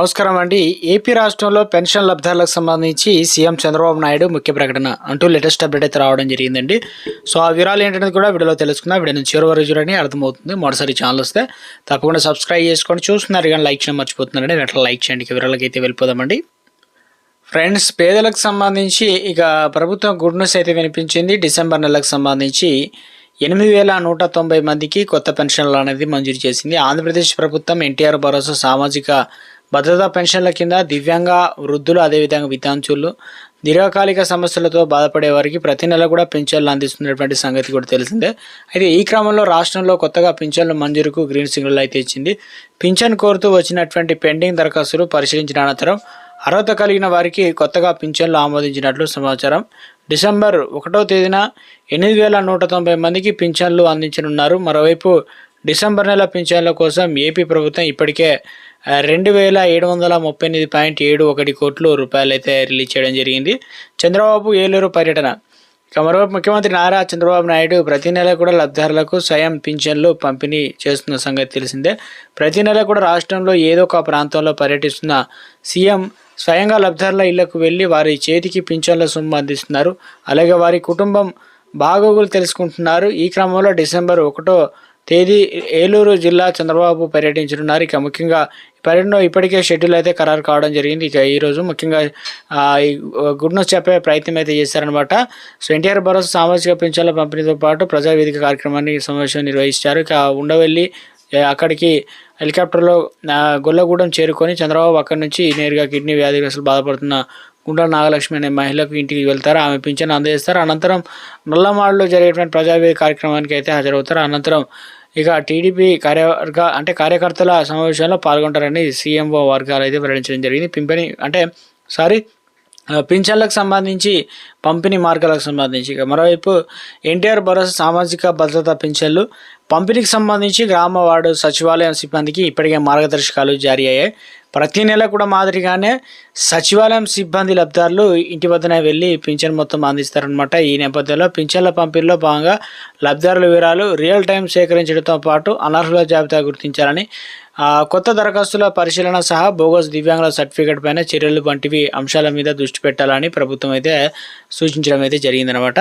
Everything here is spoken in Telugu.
నమస్కారం అండి. ఏపీ రాష్ట్రంలో పెన్షన్ లబ్ధాలకు సంబంధించి సీఎం చంద్రబాబు నాయుడు ముఖ్య ప్రకటన అంటూ లేటెస్ట్ అప్డేట్ అయితే రావడం జరిగిందండి. సో ఆ వివరాలు ఏంటనేది కూడా వీడియోలో తెలుసుకున్నా వీడియో నుంచి చివరి వరకు చూడండి అర్థమవుతుంది. మొదటిసారి ఛానల్ వస్తే తప్పకుండా సబ్స్క్రైబ్ చేసుకొని చూస్తున్నారు కానీ లైక్ చేయడం మర్చిపోతున్నారండి. అట్లా లైక్ చేయండి. వివరాలకి అయితే వెళ్ళిపోదామండి. ఫ్రెండ్స్ పేదలకు సంబంధించి ఇక ప్రభుత్వం గుడ్ న్యూస్ అయితే వినిపించింది. డిసెంబర్ నెలకు సంబంధించి ఎనిమిది వేల నూట తొంభై మందికి కొత్త పెన్షన్లు అనేది మంజూరు చేసింది. ఆంధ్రప్రదేశ్ ప్రభుత్వం ఎన్టీఆర్ భరోసా సామాజిక భద్రతా పెన్షన్ల కింద దివ్యాంగ వృద్ధులు అదేవిధంగా వితాంచులు దీర్ఘకాలిక సమస్యలతో బాధపడే వారికి ప్రతి నెల కూడా పింఛన్లు అందిస్తున్నటువంటి సంగతి కూడా తెలిసిందే. అయితే ఈ క్రమంలో రాష్ట్రంలో కొత్తగా పింఛన్లు మంజూరుకు గ్రీన్ సిగ్నల్ అయితే ఇచ్చింది. పింఛన్ కోరుతూ వచ్చినటువంటి పెండింగ్ దరఖాస్తులు పరిశీలించిన అనంతరం అర్హత కలిగిన వారికి కొత్తగా పింఛన్లు ఆమోదించినట్లు సమాచారం. డిసెంబర్ ఒకటో తేదీన ఎనిమిది వేల నూట తొంభై మందికి పింఛన్లు అందించనున్నారు. మరోవైపు డిసెంబర్ నెల పింఛన్ల కోసం ఏపీ ప్రభుత్వం ఇప్పటికే రెండు వేల ఏడు వందల ముప్పై ఎనిమిది పాయింట్ ఏడు ఒకటి కోట్లు రూపాయలు అయితే రిలీజ్ చేయడం జరిగింది. చంద్రబాబు ఏలూరు పర్యటన. ఇక మరోవైపు ముఖ్యమంత్రి నారా చంద్రబాబు నాయుడు ప్రతి నెల కూడా లబ్ధిదారులకు స్వయం పింఛన్లు పంపిణీ చేస్తున్న సంగతి తెలిసిందే. ప్రతి నెల కూడా రాష్ట్రంలో ఏదో ఒక ప్రాంతంలో పర్యటిస్తున్న సీఎం స్వయంగా లబ్ధిదారుల ఇళ్ళకు వెళ్ళి వారి చేతికి పింఛన్ల సొమ్ము అందిస్తున్నారు. అలాగే వారి కుటుంబం బాగోగులు తెలుసుకుంటున్నారు. ఈ క్రమంలో డిసెంబర్ ఒకటో తేదీ ఏలూరు జిల్లా చంద్రబాబు పర్యటించనున్నారు ఇక ముఖ్యంగా ఈ పర్యటన ఇప్పటికే షెడ్యూల్ అయితే ఖరారు కావడం జరిగింది. ఇక ఈరోజు ముఖ్యంగా ఈ గుడ్ న్యూస్ చెప్పే ప్రయత్నం అయితే చేశారనమాట సో ఎన్టీఆర్ భరోసా సామాజిక పింఛన్ల పంపిణీతో పాటు ప్రజావేదిక కార్యక్రమాన్ని సమావేశం నిర్వహించారు. ఇక ఉండవెల్లి అక్కడికి హెలికాప్టర్లో గొల్లగూడెం చేరుకొని చంద్రబాబు అక్కడి నుంచి నేరుగా కిడ్నీ వ్యాధిగ్రస్తులు బాధపడుతున్న గుండా నాగలక్ష్మి అనే మహిళకు ఇంటికి వెళ్తారు. ఆమె పింఛను అందజేస్తారు. అనంతరం నల్లమాడులో జరిగేటువంటి ప్రజావేది కార్యక్రమానికి అయితే హాజరవుతారు. అనంతరం ఇక టీడీపీ కార్యవర్గ అంటే కార్యకర్తల సమావేశంలో పాల్గొంటారని సీఎంఓ వర్గాలు అయితే వెల్లడించడం జరిగింది. పింఛని అంటే సారీ పింఛన్లకు సంబంధించి పంపిణీ మార్గాలకు సంబంధించి. ఇక మరోవైపు ఎన్టీఆర్ భరోసా సామాజిక భద్రత పింఛన్లు పంపిణీకి సంబంధించి గ్రామ వార్డు సచివాలయం సిబ్బందికి ఇప్పటికే మార్గదర్శకాలు జారీ అయ్యాయి. ప్రతి నెల కూడా మాదిరిగానే సచివాలయం సిబ్బంది లబ్ధారులు ఇంటి వద్దనే వెళ్ళి పింఛన్ మొత్తం అందిస్తారనమాట ఈ నేపథ్యంలో పింఛన్ల పంపిణీలో భాగంగా లబ్ధిదారుల వివరాలు రియల్ టైం సేకరించడంతో పాటు అనర్హుల జాబితా గుర్తించాలని కొత్త దరఖాస్తుల పరిశీలన సహా బోగస్ దివ్యాంగుల సర్టిఫికేట్ పైన చర్యలు వంటివి అంశాల మీద దృష్టి పెట్టాలని ప్రభుత్వం అయితే సూచించడం అయితే జరిగిందనమాట